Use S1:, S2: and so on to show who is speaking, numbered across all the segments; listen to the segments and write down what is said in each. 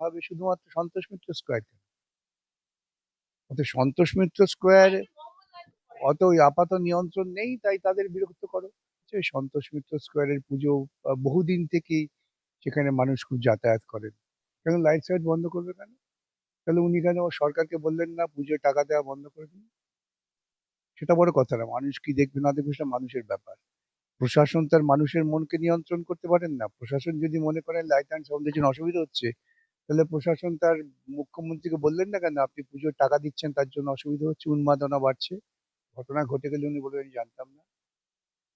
S1: হবে শুধুমাত্র সন্তোষ মিত্র স্কোয়ারকে সন্তোষ মিত্র স্কোয়ার অত ওই আপাত নিয়ন্ত্রণ নেই, তাই তাদের বিরক্ত করো। সন্তোষ মিত্র স্কোয়ারের পুজো বহুদিন থেকেই সেখানে মানুষ খুব যাতায়াত করেন। কেন লাইট সাইট বন্ধ করবে কেন? তাহলে উনি কেন সরকারকে বললেন না পুজোয় টাকা দেওয়া বন্ধ করে দিন? সেটা বড় কথা না, মানুষ কি দেখবে না দেখবে সেটা মানুষের ব্যাপার। প্রশাসন তার মানুষের মনকে নিয়ন্ত্রণ করতে পারেন না। প্রশাসন যদি মনে করেন লাইট অ্যান্ড সাউন্ডের জন্য অসুবিধা হচ্ছে তাহলে প্রশাসন তার মুখ্যমন্ত্রীকে বললেন না কেন? আপনি পুজোর টাকা দিচ্ছেন, তার জন্য অসুবিধা হচ্ছে, উন্মাদনা বাড়ছে। ঘটনা ঘটে গেলে উনি বলবেন, "আমি জানতাম না।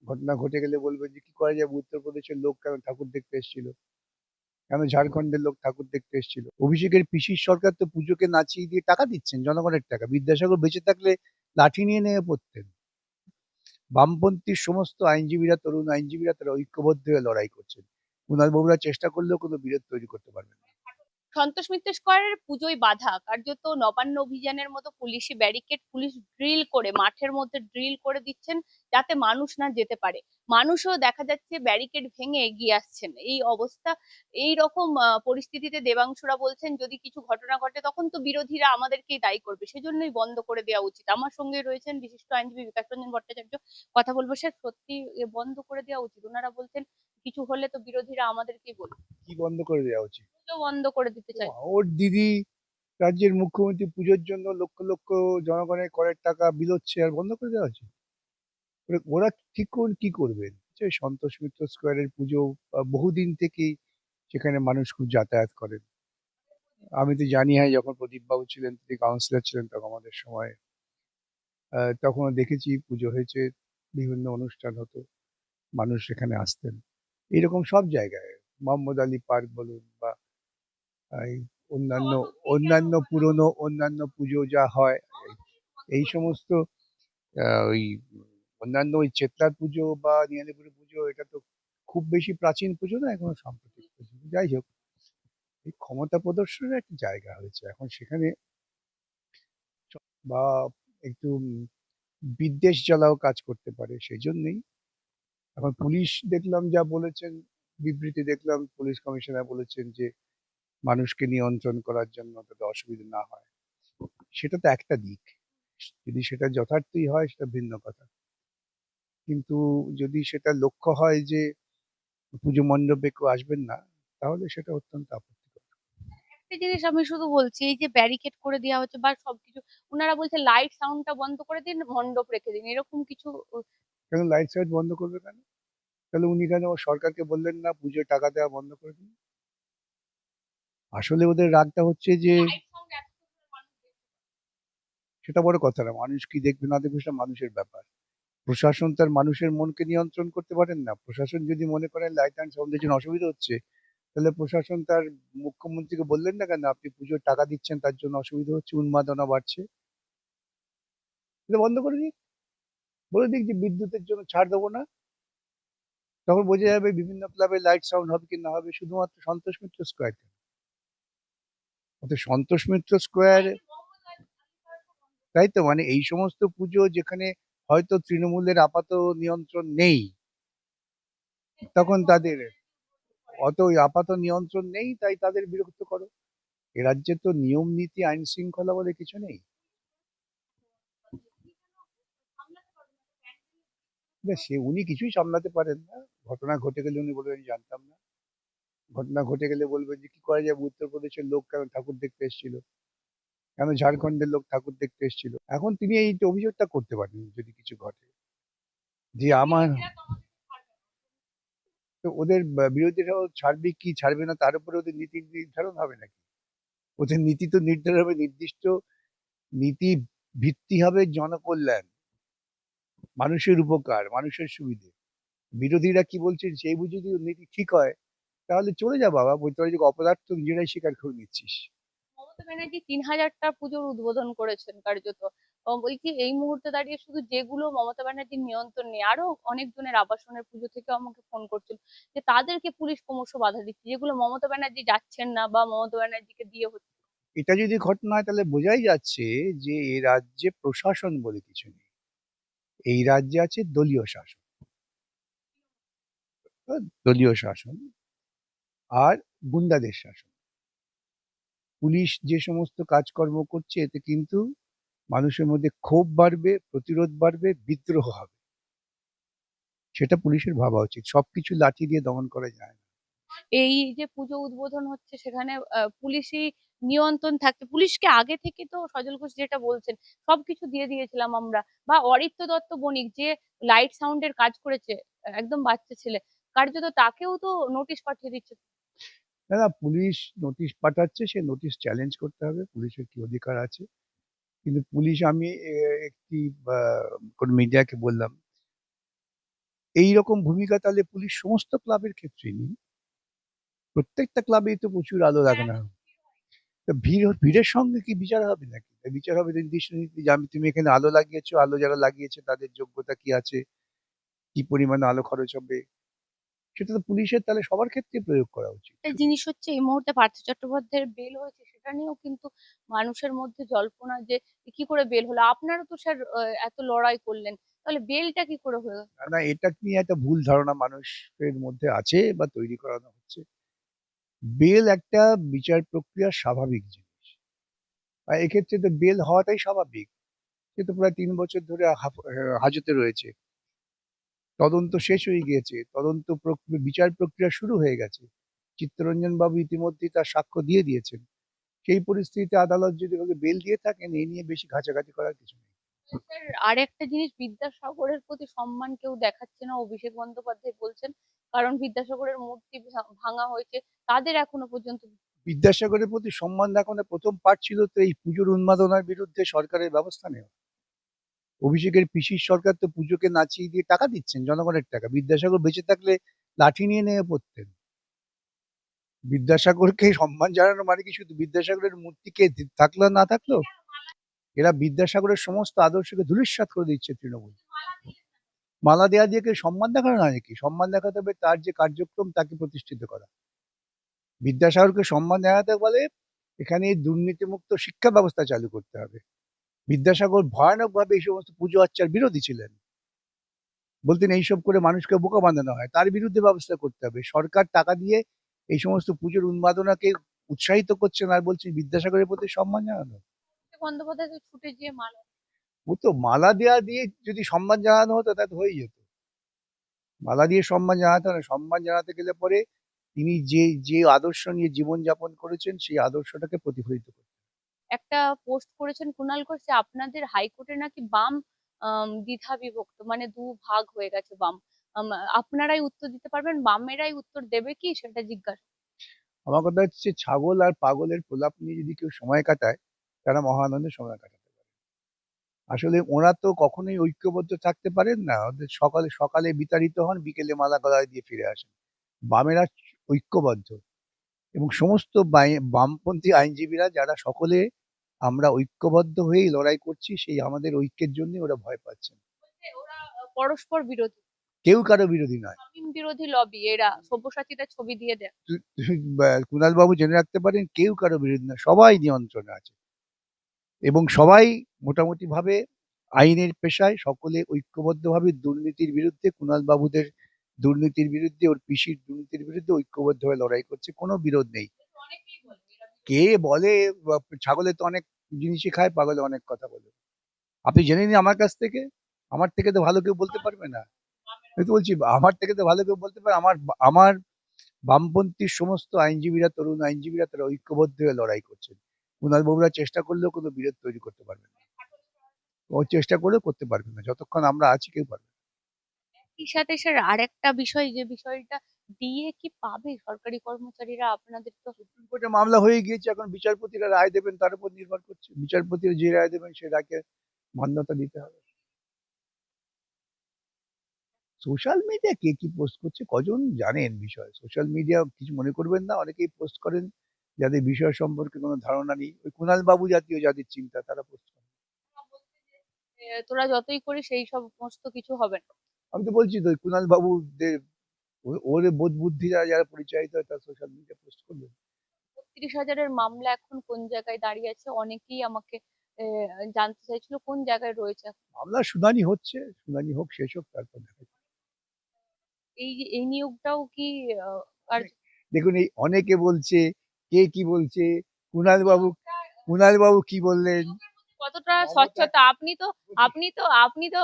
S1: ঘটনা ঘটে গেলে বলবেন যে, কি করা যাবে উত্তরপ্রদেশের লোক কেন ঠাকুর দেখতে এসেছিল? কেন ঝাড়খণ্ডের লোক ঠাকুর দেখতে এসেছিল? অভিষেকের পিসির সরকার তো পুজোকে নাচিয়ে দিয়ে টাকা দিচ্ছেন, জনগণের টাকা। বিদ্যাসাগর বেঁচে থাকলে লাঠি নিয়ে নেমে পড়তেন। বামপন্থীর সমস্ত আইনজীবীরা, তরুণ আইনজীবীরা তারা ঐক্যবদ্ধ হয়ে লড়াই করছেন। কুণাল বাবুরা চেষ্টা করলেও কোনো বিরোধ তৈরি করতে পারবেন না।
S2: সন্তোষ মিত্র স্কোয়ারের পুজোয় বাধা। কার্যত নবান্ন অভিযানের মতো পুলিশি ব্যারিকেড পুলিশ ড্রিল করে, মাঠের মধ্যে ড্রিল করে দিচ্ছেন যাতে মানুষ না যেতে পারে। মানুষও দেখা যাচ্ছে ব্যারিকেড ভেঙে এগিয়ে আসছেন। এই অবস্থা, এই রকম পরিস্থিতিতে দেবাংশুরা বলছেন, যদি কিছু ঘটনা ঘটে, তখন তো বিরোধীরা আমাদেরকেই দায়ী করবে। সেজন্যই বন্ধ করে দেওয়া উচিত। আমার সঙ্গে রয়েছেন বিশিষ্ট আইনজীবী বিকাশ রঞ্জন ভট্টাচার্য। কথা বলব, স্যার, সত্যি বন্ধ করে দেওয়া উচিত? ওনারা বলছেন কিছু হলে তো বিরোধীরা আমাদেরকেই বলবে।
S1: কি বন্ধ করে দেওয়া উচিত?
S2: পুজো বন্ধ করে দিতে চাই।
S1: ওর দিদি রাজ্যের মুখ্যমন্ত্রী পুজোর জন্য লক্ষ লক্ষ জনগণের করের টাকা বিলোচ্ছে আর বন্ধ করে দেওয়া উচিত? ওরা- ঠিক করুন কি করবেন? যে সন্তোষ মিত্র স্কোয়ারের পুজো বহুদিন থেকেই সেখানে মানুষ খুব যাতায়াত করেন। আমি তো জানি হয় যখন প্রদীপ বাবু ছিলেন তিনি কাউন্সিলর ছিলেন তখন আমাদের সময়। আহ, তখনও দেখেছি পুজো হয়েছে বিভিন্ন অনুষ্ঠান হতো মানুষ সেখানে আসতেন। এইরকম সব জায়গায়। মোহাম্মদ আলী পার্ক বলুন বা অন্যান্য অন্যান্য পুরনো অন্যান্য পুজো যা হয় এই- সমস্ত ওই অন্যান্য ওই চেতলার পুজো বা নিয়ালিপুরের পুজো এটা তো খুব বেশি প্রাচীন পুজো না এখনও সাম্প্রতিক পুজো। যাই হোক এই ক্ষমতা প্রদর্শনের একটা জায়গা হয়েছে। এখন সেখানে বা একটু বিদ্বেষ জ্বালাও কাজ করতে পারে সেই জন্যই এখন পুলিশ দেখলাম যা বলেছেন, বিবৃতি দেখলাম, পুলিশ কমিশনার বলেছেন যে মানুষকে নিয়ন্ত্রণ করার জন্য যাতে অসুবিধা না হয়। সেটা তো একটা দিক। যদি সেটা যথার্থই হয়, সেটা ভিন্ন কথা। কিন্তু যদি সেটা লক্ষ্য হয় যে পুজো মণ্ডপে কেউ আসবেন না, তাহলে সেটা অত্যন্ত আপত্তিকর।
S2: একটা জিনিস আমি শুধু বলছি, এই যে ব্যারিকেড করে দেওয়া হচ্ছে বা সবকিছু ওনারা বলছে লাইট সাউন্ডটা বন্ধ করে দিন, মণ্ডপ রেখে দিন, এরকম কিছু
S1: কেন লাইট সাইট বন্ধ করবে কেন? তাহলে উনি কেন সরকারকে বললেন না পুজোর টাকা দেওয়া বন্ধ করে দিন? আসলে ওদের রাগটা হচ্ছে যে। সেটা বড় কথা না মানুষ কি দেখবে না দেখবে সেটা মানুষের ব্যাপার। প্রশাসন তার মানুষের মনকে নিয়ন্ত্রণ করতে পারেন না। প্রশাসন যদি মনে করেন লাইট অ্যান্ড সাউন্ডের জন্য অসুবিধা হচ্ছে তাহলে প্রশাসন তার মুখ্যমন্ত্রীকে বললেন না কেন আপনি পুজোর টাকা দিচ্ছেন তার জন্য অসুবিধা হচ্ছে উন্মাদনা বাড়ছে? এটা বন্ধ করে দিক বলে দিক যে বিদ্যুতের জন্য ছাড় দেবো না। তখন বোঝা যাবে বিভিন্ন ক্লাবে লাইট সাউন্ড হবে কি না হবে, শুধুমাত্র সন্তোষ মিত্র স্কোয়ার কেন অত সন্তোষ মিত্র স্কোয়ার তাই তো? মানে এই সমস্ত পুজো যেখানে হয়তো তৃণমূলের আপাত নিয়ন্ত্রণ নেই, তখন তাদের অত আপাত নিয়ন্ত্রণ নেই, তাই তাদের বিরক্ত করো। এ রাজ্যে তো নিয়ম, নীতি, আইন শৃঙ্খলা বলে কিছু নেই। না, সে উনি কিছুই সামলাতে পারেন না। ঘটনা ঘটে গেলে উনি বলবেন "আমি জানতাম না। ঘটনা ঘটে গেলে বলবেন যে কি করা যাবে? উত্তরপ্রদেশের লোক কেন ঠাকুর দেখতে এসেছিল? কেন ঝাড়খণ্ডের লোক ঠাকুর দেখতে এসেছিল? এখন তিনি এই অভিযোগটা করতে পারেন যদি কিছু ঘটে। যে আমার তো ওদের বিরোধীরাও ছাড়বে কি ছাড়বে না তার উপরে ওদের নীতি নির্ধারণ হবে নাকি? ওদের নীতি তো নির্ধারণ হবে নির্দিষ্ট নীতি ভিত্তি হবে জনকল্যাণ। মানুষের উপকার মানুষের সুবিধে। বিরোধীরা কি বলছেন সেই বুঝে যদি নীতি ঠিক হয় তাহলে চলে যা বাবা যে অপদার্থ নিজেরাই স্বীকার করে নিচ্ছিস।
S2: মমতা ব্যানার্জি তিন হাজারটা পুজোর উদ্বোধন করেছেন কার্যত। বলছি এই মুহূর্তে দাঁড়িয়ে শুধু যেগুলো মমতা ব্যানার্জির নিয়ন্ত্রণ নেই আরও অনেকজনের আবাসনের পুজো থেকে আমাকে ফোন করছিল যে তাদেরকে পুলিশ ক্রমশ বাধা দিচ্ছে যেগুলো মমতা ব্যানার্জি যাচ্ছেন না বা মমতা ব্যানার্জিকে দিয়ে হচ্ছে
S1: এটা যদি ঘটনা হয় তাহলে বোঝাই যাচ্ছে যে এই রাজ্যে প্রশাসন বলে কিছু নেই। এই রাজ্যে আছে দলীয় শাসন। দলীয় শাসন আর গুন্ডাদের শাসন। পুলিশ যে সমস্ত কাজকর্ম করছে, এতে কিন্তু মানুষের মধ্যে ক্ষোভ বাড়বে, প্রতিরোধ বাড়বে, বিদ্রোহ হবে। সেটা পুলিশের ভাবা উচিত। সবকিছু লাঠি দিয়ে দমন করা যায় না।
S2: এই যে পুজো উদ্বোধন হচ্ছে সেখানে পুলিশি নিয়ন্ত্রণ থাকতে পুলিশকে আগে থেকে তো সজল ঘোষ যেটা বলছেন সবকিছু দিয়ে দিয়েছিলাম আমরা। বা অরিত্য দত্ত বণিক যে লাইট সাউন্ডের কাজ করেছে একদম বাচ্চা ছেলে কার্যত তাকেও তো নোটিশ পাঠিয়ে দিচ্ছে।
S1: না না পুলিশ নোটিশ পাঠাচ্ছে সে নোটিশ চ্যালেঞ্জ করতে হবে পুলিশের কি অধিকার আছে? কিন্তু পুলিশ আমি একটি কোন মিডিয়াকে বললাম এই রকম ভূমিকা তাহলে পুলিশ সমস্ত ক্লাবের ক্ষেত্রে নিন। প্রত্যেকটা ক্লাবেই তো প্রচুর আলো লাগানো হবে তো ভিড় ভিড়ের সঙ্গে কি বিচার হবে নাকি? বিচার হবে নির্দিষ্ট নীতি যে আমি তুমি এখানে আলো লাগিয়েছো আলো যারা লাগিয়েছে তাদের যোগ্যতা কি আছে? কি পরিমাণে আলো খরচ হবে? সেটা তো পুলিশের তাহলে সবার ক্ষেত্রে প্রয়োগ করা উচিত।
S2: জিনিস হচ্ছে এই মুহূর্তে পার্থ চট্টোপাধ্যায়ের বেল হয়েছে সেটা নিয়েও কিন্তু মানুষের মধ্যে জল্পনা যে কি করে বেল হলো? আপনারা তো স্যার এত লড়াই করলেন তাহলে বেলটা কি করে হলো?
S1: না, না এটা নিয়ে একটা ভুল ধারণা মানুষের মধ্যে আছে বা তৈরি করানো হচ্ছে। বেল একটা বিচার প্রক্রিয়ার স্বাভাবিক জিনিস। আর এক্ষেত্রে তো বেল হওয়াটাই স্বাভাবিক। সে তো প্রায় তিন বছর ধরে হাজতে রয়েছে। তদন্ত শেষ হয়ে গিয়েছে। তদন্ত বিচার প্রক্রিয়া শুরু হয়ে গেছে। চিত্তরঞ্জন বাবু ইতিমধ্যেই তার সাক্ষ্য দিয়ে দিয়েছেন। সেই পরিস্থিতিতে আদালত যদি ওকে বেল দিয়ে থাকেন এই নিয়ে বেশি ঘাঁচাঘাঁচি করার কিছু নেই।
S2: আর একটা জিনিস বিদ্যাসাগরের প্রতি সম্মান কেউ দেখাচ্ছে না, অভিষেক বন্দ্যোপাধ্যায় বলছেন কারণ বিদ্যাসাগরের মূর্তি ভাঙা হয়েছে, তাদের এখনও পর্যন্ত
S1: বিদ্যাসাগরের প্রতি সম্মান দেখানোর প্রথম পাঠ ছিল তো এই পুজোর উন্মাদনার বিরুদ্ধে সরকারের ব্যবস্থা নেওয়া। অভিষেকের পিসির সরকার তো পুজোকে নাচিয়ে দিয়ে টাকা দিচ্ছেন, জনগণের টাকা। বিদ্যাসাগর বেঁচে থাকলে লাঠি নিয়ে নেমে পড়তেন। বিদ্যাসাগরকে সম্মান জানানো মানে কি শুধু বিদ্যাসাগরের মূর্তিকে থাকল না থাকল? এরা বিদ্যাসাগরের সমস্ত আদর্শকে ধূলিসাৎ করে দিচ্ছে তৃণমূল। মালা দেয়া দিয়ে সম্মান দেখানো না নাকি? সম্মান দেখাতে হবে তার যে কার্যক্রম তাকে প্রতিষ্ঠিত করা। বিদ্যাসাগরকে সম্মান জানাতে বলে এখানে দুর্নীতিমুক্ত শিক্ষা ব্যবস্থা চালু করতে হবে। বিদ্যাসাগর ভয়ানকভাবে এই সমস্ত পুজো আর্চার বিরোধী ছিলেন। বলতেন এইসব করে মানুষকে বোকা বাঁধানো হয়। তার বিরুদ্ধে ব্যবস্থা করতে হবে। সরকার টাকা দিয়ে এই সমস্ত পুজোর উন্মাদনাকে উৎসাহিত করছেন আর বলছেন বিদ্যাসাগরের প্রতি সম্মান জানানো।
S2: বন্দ্যোপাধ্যায় ছুটে গিয়ে মালা
S1: ও তো মালা দেওয়া দিয়ে যদি সম্মান জানানো হতো তাহলে তো হয়ে যেত। মালা দিয়ে সম্মান জানাতে না। সম্মান জানাতে গেলে পরে তিনি যে যে আদর্শ নিয়ে জীবনযাপন করেছেন সেই আদর্শটাকে প্রতিফলিত করতে
S2: একটা পোস্ট করেছেন কুণাল ঘোষ যে আপনাদের হাইকোর্টে নাকি বাম দ্বিধা বিভক্ত মানে দু ভাগ হয়ে গেছে বাম। আপনারাই উত্তর দিতে পারবেন বামেরাই উত্তর দেবে কি সেটা জিজ্ঞাসা।
S1: আমার কথা হচ্ছে ছাগল আর পাগলের প্রলাপ নিয়ে যদি কেউ সময় কাটায় তারা মহানন্দে সময় পারে আসলে ওরা তো কখনোই ঐক্যবদ্ধ থাকতে পারেন না। ওদের সকালে সকালে বিতাড়িত হন বিকেলে মালা গলায় দিয়ে ফিরে আসেন। বামেরা ঐক্যবদ্ধ এবং সমস্ত বামপন্থী আইনজীবীরা যারা সকলে আমরা ঐক্যবদ্ধ হয়েই লড়াই করছি সেই আমাদের ঐক্যের জন্য ওরা ভয় পাচ্ছেন।
S2: পরস্পর বিরোধী।
S1: কেউ কারও বিরোধী নয়।
S2: বিরোধী লবি এরা সব্যসাচীরা ছবি দিয়ে দেয়।
S1: কুণাল বাবু জেনে রাখতে পারেন কেউ কারও বিরোধী নয় সবাই নিয়ন্ত্রণে আছে। এবং সবাই মোটামুটি ভাবে আইনের পেশায় সকলে ঐক্যবদ্ধভাবে দুর্নীতির বিরুদ্ধে কুণাল বাবুদের দুর্নীতির বিরুদ্ধে, ওর পিসির দুর্নীতির বিরুদ্ধে ঐক্যবদ্ধভাবে লড়াই করছে, কোনো বিরোধ নেই। কে বলে, ছাগলে তো অনেক জিনিসই খায়, পাগলে অনেক কথা বলে। আপনি জেনে নিন আমার কাছ থেকে? আমার থেকে তো ভালো কেউ বলতে পারবে না? আমি তো বলছি, আমার থেকে তো ভালো কেউ বলতে পারে আমার আমার বামপন্থী সমস্ত আইনজীবীরা, তরুণ আইনজীবীরা তারা ঐক্যবদ্ধ হয়ে লড়াই করছেন। কুণাল বাবুরা চেষ্টা করলেও কোনো বিরোধ তৈরি করতে পারবেন না। ও চেষ্টা করলেও করতে পারবে না যতক্ষণ আমরা আছি কেউ পারবে না।
S2: একই সাথে স্যার আরেকটা বিষয় যে বিষয়টা ডিএ কি পাবে সরকারি কর্মচারীরা? আপনাদের তো
S1: সুপ্রিম কোর্টে মামলা হয়ে গিয়েছে এখন বিচারপতিরা রায় দেবেন তার উপর নির্ভর করছে। বিচারপতিরা যে রায় দেবেন রায়কে মান্যতা দিতে হবে। সোশ্যাল মিডিয়া কে কি পোস্ট করছে? কজন জানেন বিষয়? সোশ্যাল মিডিয়া কিছু মনে করবেন না? অনেকেই পোস্ট করেন। যাদের বিষয় সম্পর্কে কোনো ধারণা নেই ওই কুণাল বাবু জাতীয় যাদের চিন্তা তারা পোস্ট
S2: তোরা যতই করি সেই সব সমস্ত কিছু হবে না।
S1: আমি তো বলছি তো কুণাল ওর বোধ বুদ্ধি যারা যারা পরিচালিত হয় তারা সোশ্যাল মিডিয়া পোস্ট করবে।
S2: বত্রিশ হাজারের মামলা এখন কোন জায়গায় দাঁড়িয়ে আছে? অনেকেই আমাকে জানতে চাইছিল কোন জায়গায় রয়েছে
S1: মামলা শুনানি হচ্ছে শুনানি হোক শেষ হোক তারপর দেখা।
S2: এই এই নিয়োগটাও কি আর
S1: দেখুন এই অনেকে বলছে কে কি বলছে? কুণাল বাবু কুণাল বাবু কি বললেন?
S2: কতটা স্বচ্ছতা? আপনি তো আপনি তো আপনি তো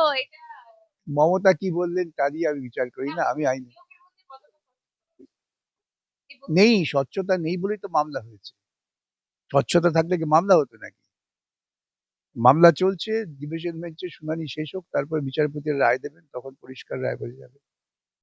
S1: মমতা কি বললেন তা দিয়ে আমি বিচার করি না আমি আইন। নেই স্বচ্ছতা নেই বলেই তো মামলা হয়েছে। স্বচ্ছতা থাকলে কি মামলা হতো নাকি? মামলা চলছে ডিভিশন বেঞ্চে শুনানি শেষ হোক তারপর বিচারপতির রায় দেবেন তখন পরিষ্কার রায় হয়ে যাবে।